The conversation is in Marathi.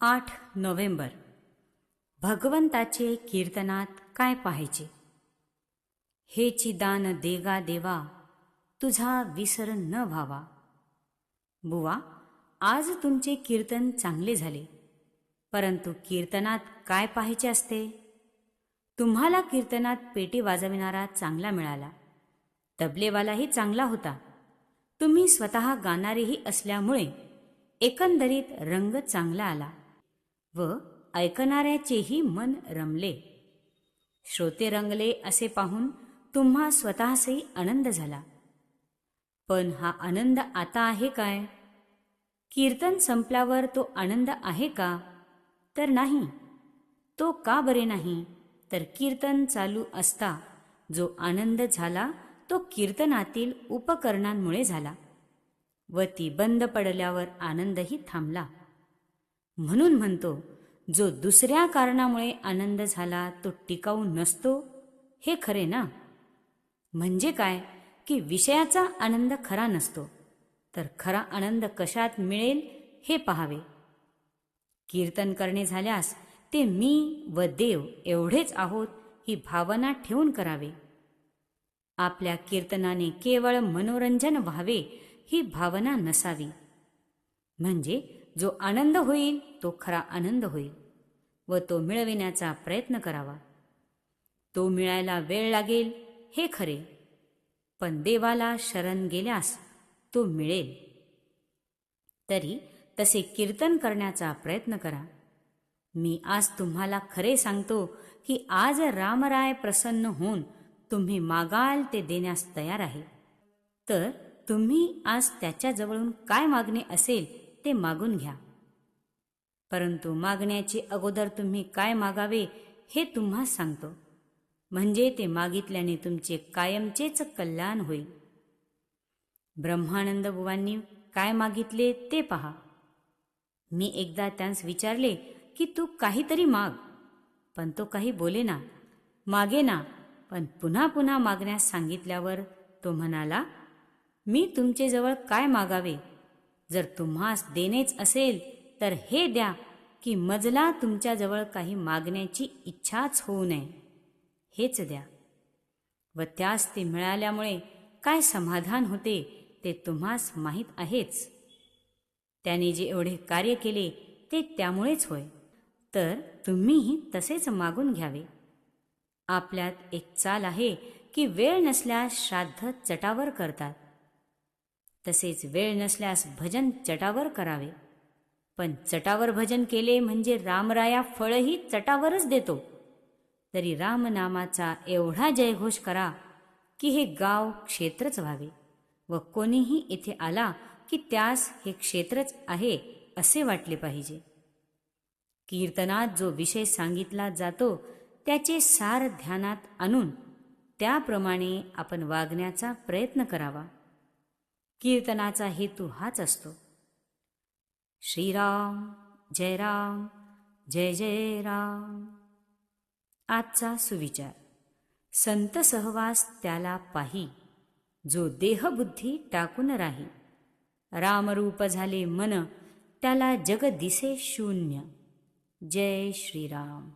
आठ नोव्हेंबर. भगवंताचे कीर्तनात काय पाहायचे? हेची दान देगा देवा तुझा विसर न व्हावा. बुवा आज तुमचे कीर्तन चांगले झाले परंतु कीर्तनात काय पाहायचे असते? तुम्हाला कीर्तनात पेटी वाजविणारा चांगला मिळाला. तबलेवालाही चांगला होता. तुम्ही स्वतः गाणारेही असल्यामुळे एकंदरीत रंग चांगला आला. व ऐकणाऱ्याचेही मन रमले. श्रोते रंगले असे पाहून तुम्हा स्वतःसही आनंद झाला. पण हा आनंद आता आहे काय? कीर्तन संपल्यावर तो आनंद आहे का? तर नाही. तो का बरे नाही? तर कीर्तन चालू असता जो आनंद झाला तो कीर्तनातील उपकरणांमुळे झाला. व ती बंद पडल्यावर आनंदही थांबला. म्हणून म्हणतो जो दुसऱ्या कारणामुळे आनंद झाला तो टिकाऊ नसतो हे खरे ना? म्हणजे काय? की विषयाचा आनंद खरा नसतो तर खरा आनंद कशात मिळेल हे पहावे. कीर्तन करणे झाल्यास ते मी व देव एवढेच आहोत ही भावना ठेवून करावे. आपल्या कीर्तनाने केवळ मनोरंजन व्हावे ही भावना नसावी. म्हणजे जो आनंद होईल तो खरा आनंद होईल व तो मिळविण्याचा प्रयत्न करावा. तो मिळायला वेळ लागेल हे खरे. पण देवाला शरण गेल्यास तो मिळेल. तरी तसे कीर्तन करण्याचा प्रयत्न करा. मी आज तुम्हाला खरे सांगतो की आज रामराय प्रसन्न होऊन तुम्ही मागाल ते देण्यास तयार आहे. तर तुम्ही आज त्याच्याजवळून काय मागणे असेल ते मागून घ्या. परंतु मागण्याचे अगोदर तुम्ही काय मागावे हे तुम्हा सांगतो. म्हणजे ते मागितल्याने तुमचे कायमचेच कल्याण होईल. ब्रह्मानंद बुवांनी काय मागितले ते पहा. मी एकदा त्यांस विचारले की तू काहीतरी माग. पण तो काही बोले ना मागे ना पण पुन्हा पुन्हा मागण्यास सांगितल्यावर तो म्हणाला मी तुमचेजवळ काय मागावे? जर तुम्हास देणेच असेल तर हे द्या की मजला तुमच्याजवळ काही मागण्याची इच्छाच होऊ नये. हेच द्या. व त्यास ते मिळाल्यामुळे काय समाधान होते ते तुम्हास माहीत आहेच. त्याने जे एवढे कार्य केले ते त्यामुळेच होय. तर तुम्हीही तसेच मागून घ्यावे. आपल्यात एक चाल आहे की वेळ नसल्यास श्राद्ध चटावर करतात. तसेच वेळ नसल्यास भजन चटावर करावे. पण चटावर भजन केले म्हणजे रामराया फळही चटावरच देतो. तरी रामनामाचा एवढा जयघोष करा की हे गाव क्षेत्रच व्हावे व कोणीही इथे आला की त्यास हे क्षेत्रच आहे असे वाटले पाहिजे. कीर्तनात जो विषय सांगितला जातो त्याचे सार ध्यानात आणून त्याप्रमाणे आपण वागण्याचा प्रयत्न करावा. कीर्तनाचा हेतू हाच असतो. श्रीराम जय राम जय जय राम. आजचा सुविचार. संत सहवास त्याला पाही जो देहबुद्धी टाकून राही. रामरूप झाले मन त्याला जग दिसे शून्य. जय श्रीराम.